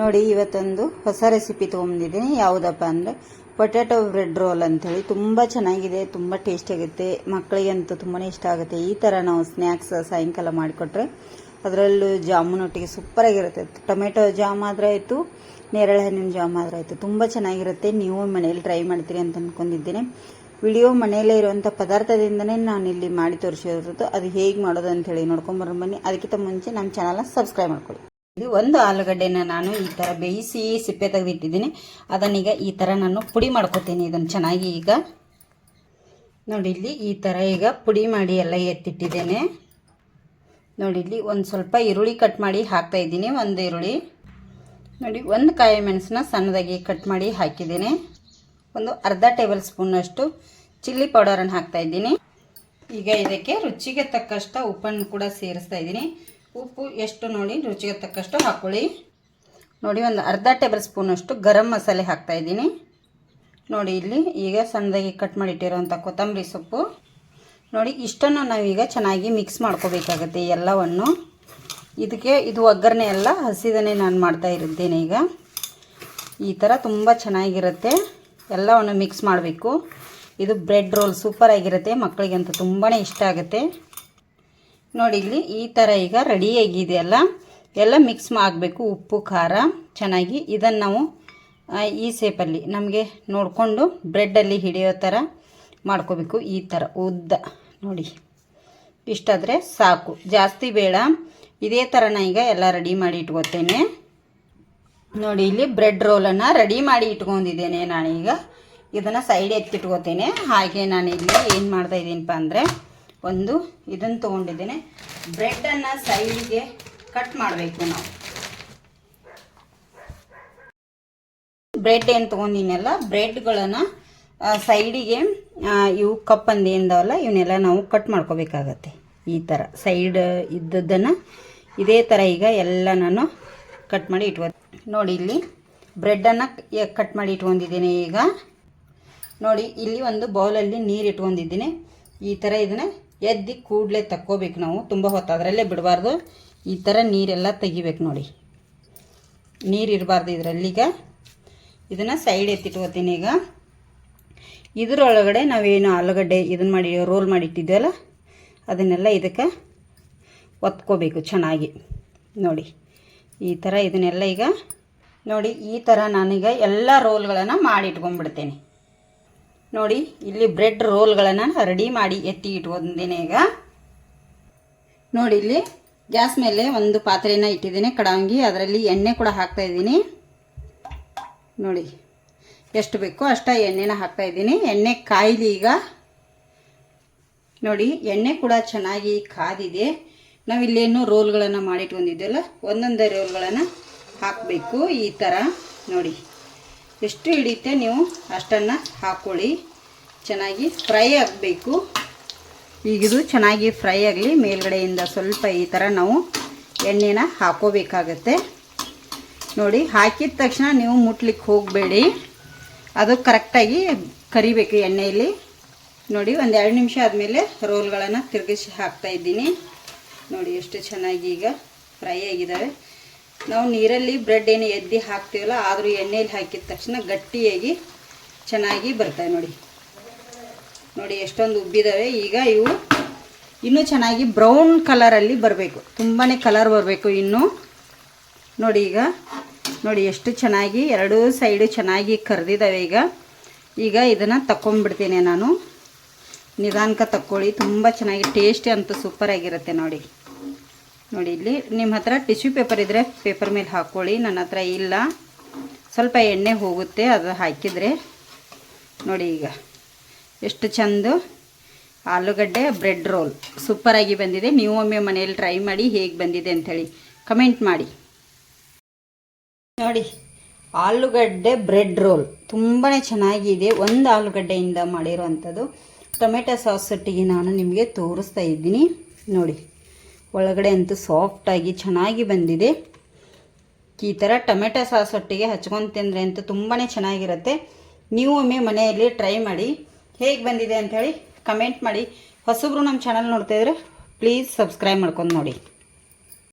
ನೋಡಿ, ಇವತ್ತೊಂದು ಹೊಸ ರೆಸಿಪಿ ತೊಗೊಂಡಿದ್ದೀನಿ ಯಾವುದಪ್ಪ ಅಂದರೆ ಪೊಟ್ಯಾಟೊ ಬ್ರೆಡ್ ರೋಲ್ ಅಂಥೇಳಿ. ತುಂಬ ಚೆನ್ನಾಗಿದೆ, ತುಂಬ ಟೇಸ್ಟಿಯಾಗುತ್ತೆ ಮಕ್ಕಳಿಗಂತೂ ತುಂಬಾ ಇಷ್ಟ ಆಗುತ್ತೆ. ಈ ಥರ ನಾವು ಸ್ನ್ಯಾಕ್ಸ್ ಸಾಯಂಕಾಲ ಮಾಡಿಕೊಟ್ರೆ, ಅದರಲ್ಲೂ ಜಾಮೂನ್ ಒಟ್ಟಿಗೆ ಸೂಪರಾಗಿರುತ್ತೆ ಟೊಮೆಟೊ ಜಾಮ್ ಆದರೆ ಆಯಿತು, ನೇರಳೆ ಹಣ್ಣಿನ ಜಾಮ್ ಆದರೆ ಆಯಿತು. ತುಂಬ ಚೆನ್ನಾಗಿರುತ್ತೆ. ನೀವು ಮನೇಲಿ ಟ್ರೈ ಮಾಡ್ತೀರಿ ಅಂತ ಅಂದ್ಕೊಂಡಿದ್ದೀನಿ ವಿಡಿಯೋ ಮನೆಯಲ್ಲೇ ಇರುವಂಥ ಪದಾರ್ಥದಿಂದನೇ ನಾನು ಇಲ್ಲಿ ಮಾಡಿ ತೋರಿಸಿರೋದು. ಅದು ಹೇಗೆ ಮಾಡೋದು ಅಂತ ಹೇಳಿ ನೋಡ್ಕೊಂಬರೋ ಬನ್ನಿ. ಅದಕ್ಕಿಂತ ಮುಂಚೆ ನಮ್ಮ ಚಾನಲ್ನ ಸಬ್ಸ್ಕ್ರೈಬ್ ಮಾಡ್ಕೊಳ್ಳಿ. ಇದು ಒಂದು ಆಲೂಗಡ್ಡೆನ ನಾನು ಈ ಥರ ಬೇಯಿಸಿ ಸಿಪ್ಪೆ ತೆಗೆದಿಟ್ಟಿದ್ದೀನಿ. ಅದನ್ನೀಗ ಈ ಥರ ನಾನು ಪುಡಿ ಮಾಡ್ಕೊತೀನಿ ಇದನ್ನು ಚೆನ್ನಾಗಿ ಈಗ. ನೋಡಿ ಇಲ್ಲಿ ಈ ಥರ ಈಗ ಪುಡಿ ಮಾಡಿ ಎಲ್ಲ ಎತ್ತಿಟ್ಟಿದ್ದೇನೆ. ನೋಡಿ ಇಲ್ಲಿ ಒಂದು ಸ್ವಲ್ಪ ಈರುಳ್ಳಿ ಕಟ್ ಮಾಡಿ ಹಾಕ್ತಾ ಇದ್ದೀನಿ, ಒಂದು ಈರುಳ್ಳಿ. ನೋಡಿ ಒಂದು ಕಾಯಿ ಮೆಣಸನ್ನ ಸಣ್ಣದಾಗಿ ಕಟ್ ಮಾಡಿ ಹಾಕಿದ್ದೀನಿ. ಒಂದು ಅರ್ಧ ಟೇಬಲ್ ಸ್ಪೂನಷ್ಟು ಚಿಲ್ಲಿ ಪೌಡರನ್ನು ಹಾಕ್ತಾ ಇದ್ದೀನಿ. ಈಗ ಇದಕ್ಕೆ ರುಚಿಗೆ ತಕ್ಕಷ್ಟು ಉಪ್ಪನ್ನು ಕೂಡ ಸೇರಿಸ್ತಾ ಇದ್ದೀನಿ. ಉಪ್ಪು ಎಷ್ಟು ನೋಡಿ, ರುಚಿಗೆ ತಕ್ಕಷ್ಟು ಹಾಕ್ಕೊಳ್ಳಿ ನೋಡಿ, ಒಂದು ಅರ್ಧ ಟೇಬಲ್ ಸ್ಪೂನಷ್ಟು ಗರಂ ಮಸಾಲೆ ಹಾಕ್ತಾ ಇದ್ದೀನಿ. ನೋಡಿ, ಇಲ್ಲಿ ಈಗ ಸಣ್ಣದಾಗಿ ಕಟ್ ಮಾಡಿಟ್ಟಿರೋವಂಥ ಕೊತ್ತಂಬರಿ ಸೊಪ್ಪು. ನೋಡಿ, ಇಷ್ಟನ್ನು ನಾವೀಗ ಚೆನ್ನಾಗಿ ಮಿಕ್ಸ್ ಮಾಡ್ಕೋಬೇಕಾಗತ್ತೆ ಎಲ್ಲವನ್ನು. ಇದಕ್ಕೆ ಇದು ಒಗ್ಗರಣೆ ಎಲ್ಲ ಹಸಿದನೇ ನಾನು ಮಾಡ್ತಾ ಇರುತ್ತೇನೆ ಈಗ. ಈ ಥರ ತುಂಬ ಚೆನ್ನಾಗಿರುತ್ತೆ. ಎಲ್ಲವನ್ನು ಮಿಕ್ಸ್ ಮಾಡಬೇಕು. ಇದು ಬ್ರೆಡ್ ರೋಲ್ ಸೂಪರಾಗಿರುತ್ತೆ, ಮಕ್ಕಳಿಗಂತೂ ತುಂಬಾ ಇಷ್ಟ ಆಗುತ್ತೆ. ನೋಡಿ ಇಲ್ಲಿ ಈ ಥರ ಈಗ ರೆಡಿಯಾಗಿದೆಯಲ್ಲ ಎಲ್ಲ ಮಿಕ್ಸ್ ಮಾಡಬೇಕು. ಉಪ್ಪು, ಖಾರ, ಚೆನ್ನಾಗಿ. ಇದನ್ನು ನಾವು ಈ ಸೇಪಲ್ಲಿ ನಮಗೆ ನೋಡಿಕೊಂಡು ಬ್ರೆಡ್ಡಲ್ಲಿ ಹಿಡಿಯೋ ಥರ ಮಾಡ್ಕೋಬೇಕು. ಈ ಥರ ಉದ್ದ. ನೋಡಿ. ಇಷ್ಟಾದರೆ ಸಾಕು. ಜಾಸ್ತಿ ಬೇಡ. ಇದೇ ಥರ ಈಗ ಎಲ್ಲ ರೆಡಿ ಮಾಡಿ ಇಟ್ಕೋತೇನೆ. ನೋಡಿ ಇಲ್ಲಿ ಬ್ರೆಡ್ ರೋಲನ್ನು ರೆಡಿ ಮಾಡಿ ಇಟ್ಕೊಂಡಿದ್ದೇನೆ ನಾನೀಗ. ಇದನ್ನು ಸೈಡ್ ಎತ್ತಿಟ್ಕೋತೇನೆ ಹಾಗೆ ನಾನು ಇಲ್ಲಿ ಏನು ಮಾಡ್ತಾ ಇದ್ದೀನಪ್ಪ ಅಂದರೆ ಒಂದು ಇದನ್ನು ತೊಗೊಂಡಿದ್ದೇನೆ. ಬ್ರೆಡ್ಡನ್ನು ಸೈಡಿಗೆ ಕಟ್ ಮಾಡಬೇಕು ನಾವು. ಬ್ರೆಡ್ ಏನು ತೊಗೊಂಡಿನಲ್ಲ ಬ್ರೆಡ್ಗಳನ್ನು ಸೈಡಿಗೆ ಇವು ಕಪ್ ಎಂದವಲ್ಲ ಇವನ್ನೆಲ್ಲ ನಾವು ಕಟ್ ಮಾಡ್ಕೋಬೇಕಾಗತ್ತೆ. ಈ ಥರ ಸೈಡ್ ಇದ್ದದ್ದನ್ನು ಇದೇ ಥರ ಈಗ ಎಲ್ಲ ನಾನು ಕಟ್ ಮಾಡಿ ಇಟ್ಕೊ ನೋಡಿ ಇಲ್ಲಿ ಬ್ರೆಡ್ಡನ್ನು ಕಟ್ ಮಾಡಿ ಇಟ್ಕೊಂಡಿದ್ದೀನಿ ಈಗ. ನೋಡಿ, ಇಲ್ಲಿ ಒಂದು ಬೌಲಲ್ಲಿ ನೀರು ಇಟ್ಕೊಂಡಿದ್ದೀನಿ. ಈ ಥರ ಇದನ್ನು ಎದ್ದು ಕೂಡಲೇ ತಕ್ಕೋಬೇಕು ನಾವು. ತುಂಬ ಹೊತ್ತು ಅದರಲ್ಲೇ ಬಿಡಬಾರ್ದು. ಈ ಥರ ನೀರೆಲ್ಲ ತೆಗಿಬೇಕು ನೋಡಿ. ನೀರು ಇರಬಾರ್ದು ಇದರಲ್ಲೀಗ ಇದನ್ನು ಸೈಡ್ ಎತ್ತಿಟ್ಕೋತೀನಿ ಈಗ. ಇದರೊಳಗಡೆ ನಾವೇನು ಆಲೂಗಡ್ಡೆ ಇದನ್ನು ಮಾಡಿ ರೋಲ್ ಮಾಡಿಟ್ಟಿದ್ದೀವಲ್ಲ ಅದನ್ನೆಲ್ಲ ಇದಕ್ಕೆ ಒತ್ಕೋಬೇಕು ಚೆನ್ನಾಗಿ. ನೋಡಿ, ಈ ಥರ ಇದನ್ನೆಲ್ಲ ಈಗ ನೋಡಿ, ಈ ಥರ ನಾನೀಗ ಎಲ್ಲ ರೋಲ್ಗಳನ್ನು ಮಾಡಿ ಇಟ್ಕೊಂಡ್ಬಿಡ್ತೇನೆ. ನೋಡಿ, ಇಲ್ಲಿ ಬ್ರೆಡ್ ರೋಲ್ಗಳನ್ನು ರೆಡಿ ಮಾಡಿ ಎತ್ತಿ ಇಟ್ಕೊಂಡಿದ್ದೀನಿ ಈಗ. ನೋಡಿ, ಇಲ್ಲಿ ಗ್ಯಾಸ್ ಮೇಲೆ ಒಂದು ಪಾತ್ರೆಯನ್ನು ಇಟ್ಟಿದ್ದೀನಿ, ಕಡಾಂಗಿ, ಅದರಲ್ಲಿ ಎಣ್ಣೆ ಕೂಡ ಹಾಕ್ತಾ ಇದ್ದೀನಿ. ನೋಡಿ, ಎಷ್ಟು ಬೇಕೋ ಅಷ್ಟ ಎಣ್ಣೆನ ಹಾಕ್ತಾ ಇದ್ದೀನಿ. ಎಣ್ಣೆ ಕಾಯ್ದು ಈಗ. ನೋಡಿ, ಎಣ್ಣೆ ಕೂಡ ಚೆನ್ನಾಗಿ ಕಾದಿದೆ. ನಾವಿಲ್ಲೇನು ರೋಲ್ಗಳನ್ನು ಮಾಡಿಟ್ಕೊಂಡಿದ್ದೆಲ್ಲ ಒಂದೊಂದೇ ರೋಲ್ಗಳನ್ನು ಹಾಕಬೇಕು ಈ ಥರ ನೋಡಿ. ಎಷ್ಟು ಹಿಡಿಯುತ್ತೆ ನೀವು ಅಷ್ಟನ್ನು ಹಾಕ್ಕೊಳ್ಳಿ ಚೆನ್ನಾಗಿ ಫ್ರೈ ಆಗಬೇಕು. ಈಗಿದು ಚೆನ್ನಾಗಿ ಫ್ರೈ ಆಗಲಿ, ಮೇಲ್ಗಡೆಯಿಂದ ಸ್ವಲ್ಪ ಈ ಥರ ನಾವು ಎಣ್ಣೆನ ಹಾಕೋಬೇಕಾಗತ್ತೆ. ನೋಡಿ, ಹಾಕಿದ ತಕ್ಷಣ ನೀವು ಮುಟ್ಲಿಕ್ಕೆ ಹೋಗಬೇಡಿ. ಅದು ಕರೆಕ್ಟಾಗಿ ಕರಿಬೇಕು ಎಣ್ಣೆಯಲ್ಲಿ. ನೋಡಿ, ಒಂದು ಎರಡು ನಿಮಿಷ ಆದಮೇಲೆ ರೋಲ್ಗಳನ್ನು ತಿರುಗಿಸಿ ಹಾಕ್ತಾ ಇದ್ದೀನಿ. ನೋಡಿ, ಎಷ್ಟು ಚೆನ್ನಾಗಿ ಈಗ ಫ್ರೈ ಆಗಿದ್ದಾವೆ ನಾವು ನೀರಲ್ಲಿ ಬ್ರೆಡ್ ಏನು ಎದ್ದಿ ಹಾಕ್ತೀವಲ್ಲ, ಆದರೂ ಎಣ್ಣೆಯಲ್ಲಿ ಹಾಕಿದ ತಕ್ಷಣ ಗಟ್ಟಿಯಾಗಿ ಚೆನ್ನಾಗಿ ಬರ್ತವೆ ನೋಡಿ. ನೋಡಿ ಎಷ್ಟೊಂದು ಉಬ್ಬಿದಾವೆ. ಈಗ ಇವು ಇನ್ನೂ ಚೆನ್ನಾಗಿ ಬ್ರೌನ್ ಕಲರಲ್ಲಿ ಬರಬೇಕು. ತುಂಬಾ ಕಲರ್ ಬರಬೇಕು ಇನ್ನೂ. ನೋಡಿ ಈಗ, ನೋಡಿ ಎಷ್ಟು ಚೆನ್ನಾಗಿ, ಎರಡೂ ಸೈಡು ಚೆನ್ನಾಗಿ ಕರೆದಿದ್ದಾವೆ ಈಗ. ಈಗ ಇದನ್ನು ತಗೊಂಡ್ಬಿಡ್ತೀನಿ ನಾನು. ನಿಧಾನಕ್ಕೆ ತಕ್ಕೊಳ್ಳಿ. ತುಂಬ ಚೆನ್ನಾಗಿ ಟೇಸ್ಟಿ ಅಂತೂ ಸೂಪರಾಗಿರುತ್ತೆ ನೋಡಿ. ನೋಡಿ ಇಲ್ಲಿ. ನಿಮ್ಮ ಹತ್ರ ಟಿಶ್ಯೂ ಪೇಪರ್ ಇದ್ದರೆ ಪೇಪರ್ ಮೇಲೆ ಹಾಕ್ಕೊಳ್ಳಿ ನನ್ನ ಹತ್ರ ಇಲ್ಲ. ಸ್ವಲ್ಪ ಎಣ್ಣೆ ಹೋಗುತ್ತೆ, ಅದು ಹಾಕಿದರೆ. ನೋಡಿ ಈಗ. ಎಷ್ಟು ಚೆಂದ ಆಲೂಗಡ್ಡೆ ಬ್ರೆಡ್ ರೋಲ್. ಸೂಪರಾಗಿ ಬಂದಿದೆ. ನೀವು ಒಮ್ಮೆ ಮನೆಯಲ್ಲಿ ಟ್ರೈ ಮಾಡಿ ಹೇಗೆ ಬಂದಿದೆ ಅಂಥೇಳಿ ಕಮೆಂಟ್ ಮಾಡಿ. ನೋಡಿ, ಆಲೂಗಡ್ಡೆ ಬ್ರೆಡ್ ರೋಲ್. ತುಂಬಾ ಚೆನ್ನಾಗಿದೆ. ಒಂದು ಆಲೂಗಡ್ಡೆಯಿಂದ ಮಾಡಿರುವಂಥದ್ದು ಟೊಮೆಟೊ ಸಾಸ್ ಒಟ್ಟಿಗೆ ನಾನು ನಿಮಗೆ ತೋರಿಸ್ತಾ ಇದ್ದೀನಿ. ನೋಡಿ. ಒಳಗಡೆ ಅಂತೂ ಸಾಫ್ಟಾಗಿ ಚೆನ್ನಾಗಿ ಬಂದಿದೆ. ಈ ಥರ ಟೊಮೆಟೊ ಸಾಸ್ ಒಟ್ಟಿಗೆ ಹಚ್ಕೊಂಡು ತಿಂದರೆ ಅಂತೂ ತುಂಬಾ ಚೆನ್ನಾಗಿರುತ್ತೆ. ನೀವು ಒಮ್ಮೆ ಮನೆಯಲ್ಲಿ ಟ್ರೈ ಮಾಡಿ, ಹೇಗೆ ಬಂದಿದೆ ಅಂಥೇಳಿ ಕಮೆಂಟ್ ಮಾಡಿ. ಹೊಸಬ್ರು ನಮ್ಮ ಚಾನಲ್ ನೋಡ್ತಾಯಿದ್ರೆ ಪ್ಲೀಸ್ ಸಬ್ಸ್ಕ್ರೈಬ್ ಮಾಡ್ಕೊಂಡು ನೋಡಿ.